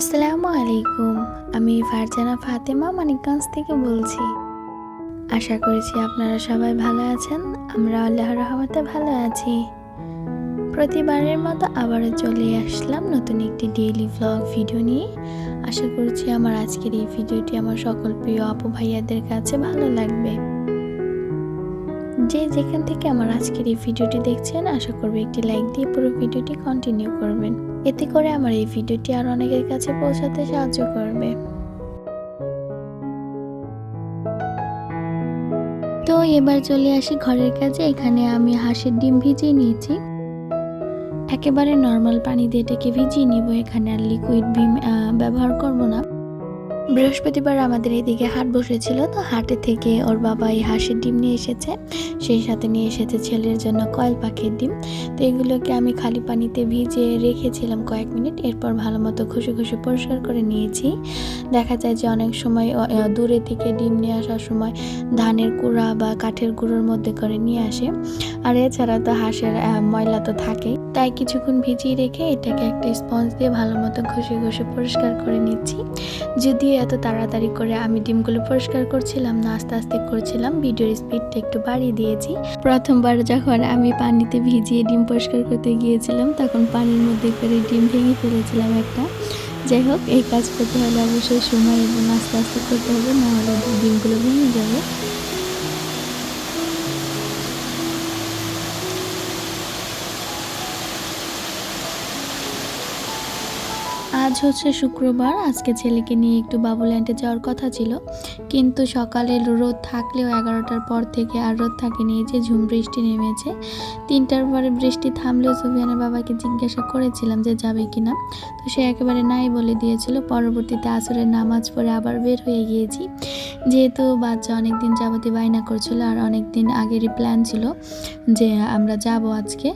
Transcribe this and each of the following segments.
আসসালামু আলাইকুম আমি ফারজানা ফাতেমা মানিকগঞ্জ থেকে বলছি। আশা করছি আপনারা সবাই ভালো আছেন। আমরা আল্লাহর রহমতে ভালো আছি। প্রতিবারের মতো আবারও চলে আসলাম নতুন একটি ডেইলি ভ্লগ ভিডিও নিয়ে। আশা করছি আমার আজকের এই ভিডিওটি আমার সকল প্রিয় আপু ভাইয়াদের কাছে ভালো লাগবে। যে যেখান থেকে আমার আজকের এই ভিডিওটি দেখছেন, আশা করব একটি লাইক দিয়ে পুরো ভিডিওটি কন্টিনিউ করবেন। এতে করে আমার এই ভিডিওটি আর অনেকের কাছে পৌঁছাতে সাহায্য করবে। তো এবার চলে আসি ঘরের কাজে, এখানে আমি হাঁসের ডিম ভিজিয়ে নিয়েছি। একেবারে নর্মাল পানি দিয়ে এটাকে ভিজিয়ে নিব। এখানে আর লিকুইড ভিম ব্যবহার করব না। বৃহস্পতিবার আমাদের এদিকে হাট বসেছিল, তো হাটে থেকে ওর বাবা এই হাঁসের ডিম নিয়ে এসেছে। সেই সাথে নিয়ে এসেছে ছেলের জন্য কয়েল পাখির ডিম। তো এগুলোকে আমি খালি পানিতে ভিজে রেখেছিলাম কয়েক মিনিট। এরপর ভালো মতো ঘষে ঘষে পরিষ্কার করে নিয়েছি। দেখা যায় যে অনেক সময় দূরে থেকে ডিম নিয়ে আসার সময় ধানের কুড়া বা কাঠের গুঁড়োর মধ্যে করে নিয়ে আসে। আর এছাড়া তো হাঁসের ময়লা তো থাকেই। তাই কিছুক্ষণ ভিজিয়ে রেখে এটাকে একটা স্পঞ্জ দিয়ে ভালো মতো ঘষে ঘষে পরিষ্কার করে নিচ্ছি। যদিও এত তাড়াতাড়ি করে আমি ডিমগুলো পরিষ্কার করছিলাম না, আস্তে আস্তে করছিলাম, ভিডিওর স্পিডটা একটু বাড়িয়ে দিয়েছি। প্রথমবার যখন আমি পানিতে ভিজিয়ে ডিম পরিষ্কার করতে গিয়েছিলাম, তখন পানির মধ্যে করে ডিম ভেঙে ফেলেছিলাম একটা। যাই হোক, এই কাজ করতে হলে অবশ্যই সময় এবং আস্তে আস্তে করতে হবে নাহলে ডিমগুলো ভেঙে যাবে। আজ হচ্ছে শুক্রবার। আজকে ছেলেকে নিয়ে একটু বাবুল্যান্ডে যাওয়ার কথা ছিল। কিন্তু সকালে রোদ থাকলেও এগারোটার পর থেকে আর রোদ থাকেনি। যে ঝুম বৃষ্টি নেমেছে। তিনটার পরে বৃষ্টি থামলেও সুফিয়ানের বাবাকে জিজ্ঞাসা করেছিলাম যে যাবে কি না তো সে একেবারে নাই বলে দিয়েছিল। পরবর্তীতে আসরের নামাজ পড়ে আবার বের হয়ে গিয়েছি। যেহেতু বাচ্চা অনেক দিন যাবতীয় বায়না করছিল আর অনেক দিন আগেরই প্ল্যান ছিল যে আমরা যাব আজকে।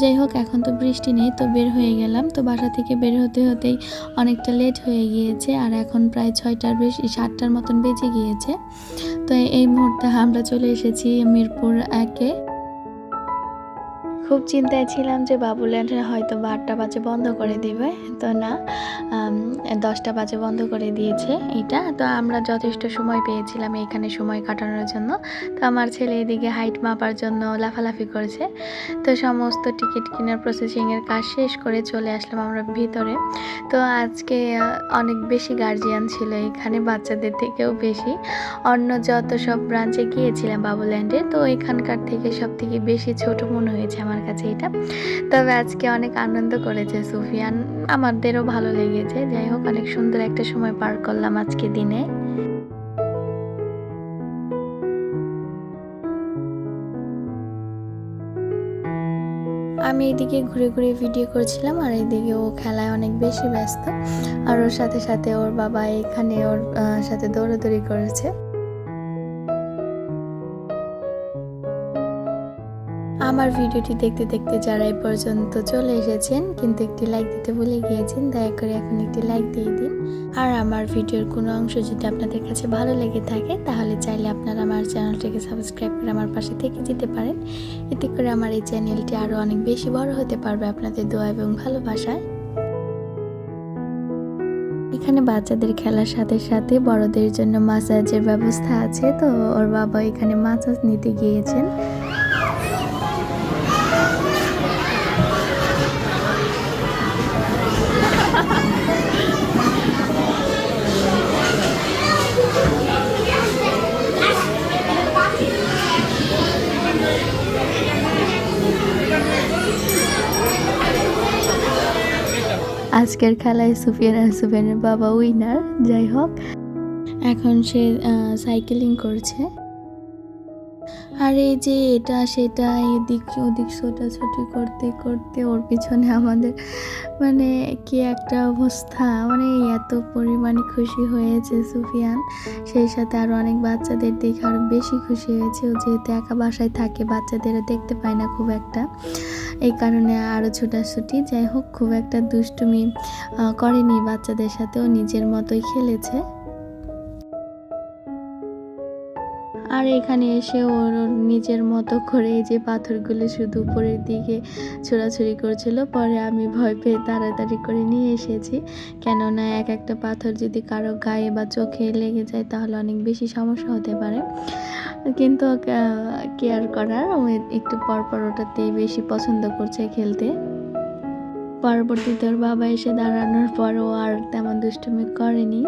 যাই হোক, এখন তো বৃষ্টি নেই, তো বের হয়ে গেলাম। তো বাসা থেকে বের হতে হতেই অনেকটা লেট হয়ে গিয়েছে আর এখন প্রায় ছয়টার বেশি সাতটার মতন বেজে গিয়েছে। তো এই মুহূর্তে আমরা চলে এসেছি মিরপুর একে। খুব চিন্তায় ছিলাম যে বাবুল্যান্ড হয়তো বা আটটা বাজে বন্ধ করে দিবে। তো না দশটা বাজে বন্ধ করে দিয়েছে এটা। তো আমরা যথেষ্ট সময় পেয়েছিলাম এখানে সময় কাটানোর জন্য। তো আমার ছেলে এদিকে হাইট মাপার জন্য লাফালাফি করেছে। তো সমস্ত টিকিট কেনার প্রসেসিংয়ের কাজ শেষ করে চলে আসলাম আমরা ভিতরে। তো আজকে অনেক বেশি গার্জিয়ান ছিল এখানে, বাচ্চাদের থেকেও বেশি। অন্য যত সব ব্রাঞ্চে গিয়েছিলাম বাবুল্যান্ডে, তো এখানকার থেকে সব থেকে বেশি ছোট মনে হয়েছে আমার কাছে এটা। তবে আজকে অনেক আনন্দ করেছে সুফিয়ান। আমাদেরও ভালো লেগেছে। যাই হোক, অনেক সুন্দর একটা সময় পার করলাম আজকে দিনে। আমি এদিকে ঘুরে ঘুরে ভিডিও করছিলাম আর এদিকে ও খেলায় অনেক বেশি ব্যস্ত। আর ওর সাথে সাথে ওর বাবা এখানে ওর সাথে দৌড়াদৌড়ি করেছে। আমার ভিডিওটি দেখতে দেখতে যারা এ পর্যন্ত চলে এসেছেন, কিন্তু একটি লাইক দিতে ভুলে গিয়েছেন, দয়া করে এখন একটি লাইক দিয়ে দিন। আর আমার ভিডিওর কোনো অংশ যদি আপনাদের কাছে ভালো লেগে থাকে, তাহলে চাইলে আপনারা আমার চ্যানেলটিকে সাবস্ক্রাইব করে আমার পাশে থেকে যেতে পারেন। এতে করে আমার এই চ্যানেলটি আরও অনেক বেশি বড় হতে পারবে আপনাদের দোয়া এবং ভালোবাসায়। এখানে বাচ্চাদের খেলার সাথে সাথে বড়দের জন্য মাসাজের ব্যবস্থা আছে, তো ওর বাবা এখানে মাসাজ নিতে গিয়েছেন। আজকের খেলায় সুফিয়ান আর সুফিয়ানের বাবা উইনার যাই হোক। এখন সে সাইকেলিং করছে। আর এই যে এটা, সেটা, এদিক ওদিক ছোটাছুটি করতে করতে ওর পিছনে আমাদের মানে কি একটা অবস্থা। মানে এত পরিমাণে খুশি হয়েছে সুফিয়ান। সেই সাথে আরও অনেক বাচ্চাদের দেখে আরও বেশি খুশি হয়েছে। ও যেহেতু একা বাসায় থাকে, বাচ্চাদেরও দেখতে পায় না খুব একটা। এই কারণে আরও ছোটাছুটি। যাই হোক, খুব একটা দুষ্টুমি করেনি বাচ্চাদের সাথেও নিজের মতোই খেলেছে। আর এখানে এসে ওর নিজের মতো করে যে পাথরগুলো শুধু উপরের দিকে ছোড়াছুড়ি করছিল, পরে আমি ভয় পেয়ে তাড়াতাড়ি করে নিয়ে এসেছি। কেননা এক একটা পাথর যদি কারও গায়ে বা চোখে লেগে যায় তাহলে অনেক বেশি সমস্যা হতে পারে। কিন্তু কেয়ার করার একটু পরপর ওটাতেই বেশি পছন্দ করছে খেলতে। পরবর্তীতে ওর বাবা এসে দাঁড়ানোর পর ও আর তেমন দুষ্টুমি করেনি।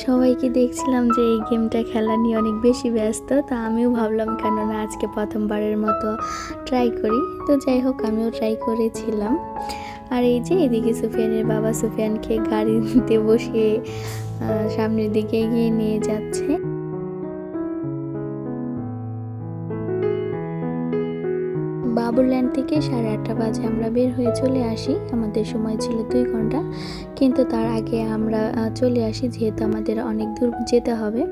সবাইকে দেখছিলাম যে এই গেমটা খেলা নিয়ে অনেক বেশি ব্যস্ত, তা আমিও ভাবলাম কেননা আজকে প্রথমবারের মতো ট্রাই করি। তো যাই হোক, আমিও ট্রাই করেছিলাম। আর এই যে এদিকে সুফিয়ানের বাবা সুফিয়ানকে গাড়িতে বসিয়ে সামনের দিকে এগিয়ে নিয়ে যাচ্ছে। বাবুরল্যান্ড থেকে সাড়ে আটটা বাজে আমরা বের হয়ে চলে আসি। আমাদের সময় ছিল দুই ঘণ্টা। কিন্তু তার আগে আমরা চলে আসি যেহেতু আমাদের অনেক দূর যেতে হবে।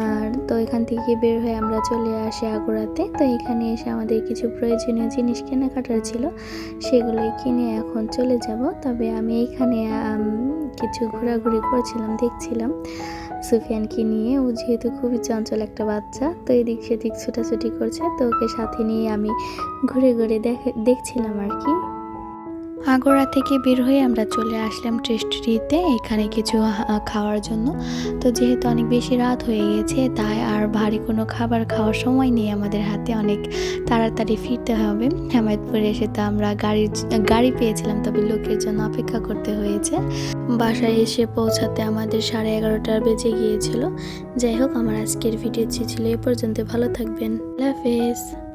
আর তো এখান থেকে বের হয়ে আমরা চলে আসি আগুরাতে। তো এখানে এসে আমাদের কিছু প্রয়োজনীয় জিনিস কেনাকাটার ছিল সেগুলোই কিনে এখন চলে যাব। তবে আমি এইখানে কিছু ঘোরাঘুরি করছিলাম, দেখছিলাম। সুফিয়ানকে নিয়ে, ও যেহেতু খুবই চঞ্চল একটা বাচ্চা, তো এদিক সেদিক ছোটাছুটি করছে, তো ওকে সাথে নিয়ে আমি ঘুরে ঘুরে দেখে, দেখছিলাম আর কি। আগোড়া থেকে বের হয়ে আমরা চলে আসলাম ট্রেস্টরিতে এখানে কিছু খাওয়ার জন্য। তো যেহেতু অনেক বেশি রাত হয়ে গেছে, তাই আর ভারী কোনো খাবার খাওয়ার সময় নেই আমাদের হাতে। অনেক তাড়াতাড়ি ফিরতে হবে। হেমায়তপুরে এসে তো আমরা গাড়ি গাড়ি পেয়েছিলাম, তবে লোকের জন্য অপেক্ষা করতে হয়েছে। বাসায় এসে পৌঁছাতে আমাদের সাড়ে এগারোটা বেজে গিয়েছিল। যাই হোক, আমার আজকের ভিডিও ছিল এ পর্যন্ত। ভালো থাকবেন। আল্লাহ হাফেজ।